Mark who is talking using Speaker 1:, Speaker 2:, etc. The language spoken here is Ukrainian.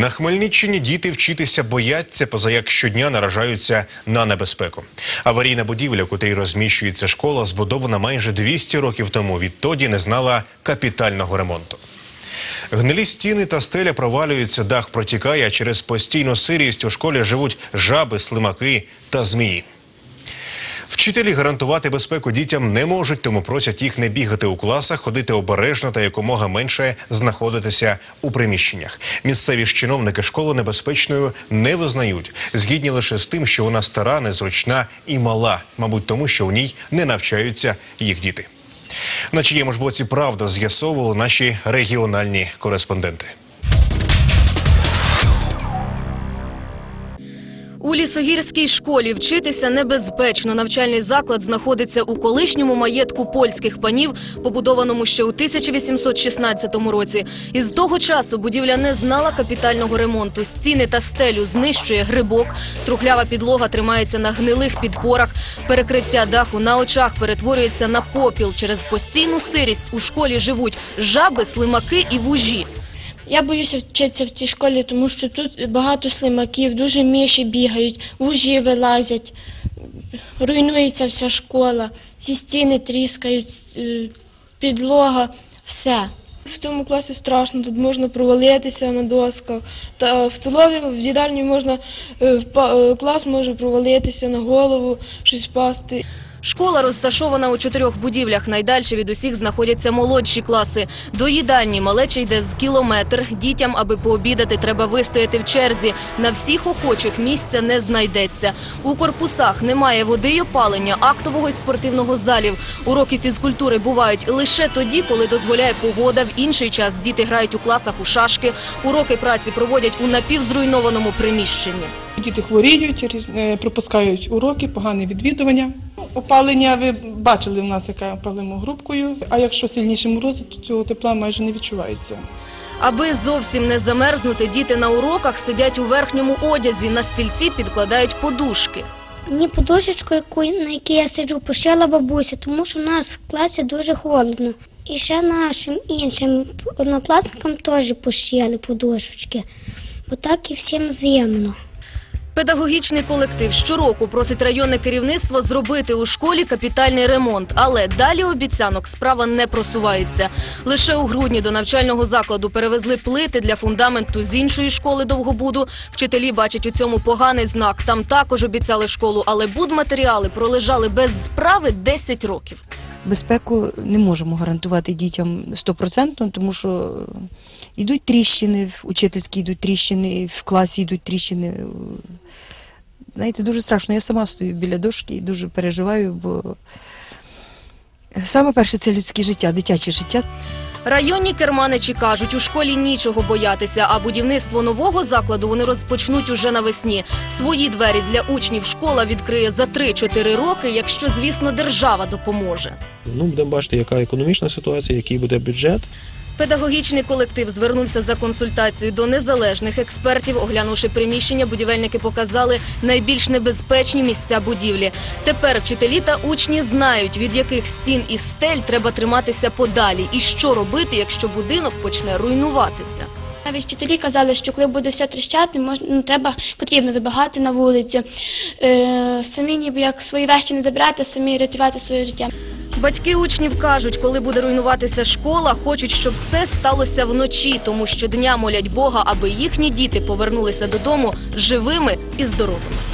Speaker 1: На Хмельниччині діти вчитися бояться, поза як щодня наражаються на небезпеку. Аварійна будівля, в котрій розміщується школа, збудована майже 200 років тому. Відтоді не знала капітального ремонту. Гнилі стіни та стеля провалюються, дах протікає, а через постійну сирість у школі живуть жаби, слимаки та змії. Вчителі гарантувати безпеку дітям не можуть, тому просять їх не бігати у класах, ходити обережно та якомога менше знаходитися у приміщеннях. Місцеві ж чиновники школу небезпечною не визнають, згідні лише з тим, що вона стара, незручна і мала, мабуть, тому що у ній не навчаються їх діти. На чиєму ж боці правда з'ясовували наші регіональні кореспонденти.
Speaker 2: У лісогірській школі вчитися небезпечно. Навчальний заклад знаходиться у колишньому маєтку польських панів, побудованому ще у 1816 році. І з того часу будівля не знала капітального ремонту. Стіни та стелю знищує грибок, трухлява підлога тримається на гнилих підпорах, перекриття даху на очах перетворюється на попіл. Через постійну сирість у школі живуть жаби, слимаки і вужі.
Speaker 3: Я боюся вчитися в цій школі, тому що тут багато слимаків, дуже миші бігають, вужі вилазять, руйнується вся школа, всі стіни тріскають, е, підлога, все.
Speaker 4: В цьому класі страшно, тут можна провалитися на досках. Та в столові, в їдальні можна е, е, клас може провалитися на голову, щось впасти.
Speaker 2: Школа розташована у чотирьох будівлях. Найдальше від усіх знаходяться молодші класи. До їдальні малеча йде з кілометр. Дітям, аби пообідати, треба вистояти в черзі. На всіх охочих місця не знайдеться. У корпусах немає води й опалення, актового і спортивного залів. Уроки фізкультури бувають лише тоді, коли дозволяє погода. В інший час діти грають у класах у шашки. Уроки праці проводять у напівзруйнованому приміщенні.
Speaker 5: Діти хворіють, е, пропускають уроки, погане відвідування. Опалення, ви бачили в нас, яка опалимо грубкою. А якщо сильніший мороз, то цього тепла майже не відчувається.
Speaker 2: Аби зовсім не замерзнути, діти на уроках сидять у верхньому одязі. На стільці підкладають подушки.
Speaker 6: Мені подушечку, яку, на якій я сиджу, пошила бабуся, тому що у нас в класі дуже холодно. І ще нашим іншим однокласникам теж пошили подушечки, бо так і всім зимно.
Speaker 2: Педагогічний колектив щороку просить районне керівництво зробити у школі капітальний ремонт, але далі обіцянок справа не просувається. Лише у грудні до навчального закладу перевезли плити для фундаменту з іншої школи Довгобуду. Вчителі бачать у цьому поганий знак. Там також обіцяли школу, але будматеріали пролежали без справи 10 років.
Speaker 7: Безпеку не можемо гарантувати дітям стопроцентно, тому що йдуть тріщини, в учительські йдуть тріщини, в класі йдуть тріщини. Знаєте, дуже страшно. Я сама стою біля дошки і дуже переживаю, бо саме перше це людське життя, дитяче життя.
Speaker 2: Районні керманичі кажуть, у школі нічого боятися, а будівництво нового закладу вони розпочнуть уже навесні. Свої двері для учнів школа відкриє за 3-4 роки, якщо, звісно, держава допоможе.
Speaker 8: Ну, будемо бачити, яка економічна ситуація, який буде бюджет.
Speaker 2: Педагогічний колектив звернувся за консультацією до незалежних експертів. Оглянувши приміщення, будівельники показали найбільш небезпечні місця будівлі. Тепер вчителі та учні знають, від яких стін і стель треба триматися подалі, і що робити, якщо будинок почне руйнуватися.
Speaker 3: Навіть вчителі казали, що коли буде все тріщати, можна, ну, треба, потрібно вибігати на вулицю. Е, самі ніби як свої вещі не забирати, самі рятувати своє життя.
Speaker 2: Батьки учнів кажуть, коли буде руйнуватися школа, хочуть, щоб це сталося вночі, тому що дня молять Бога, аби їхні діти повернулися додому живими і здоровими.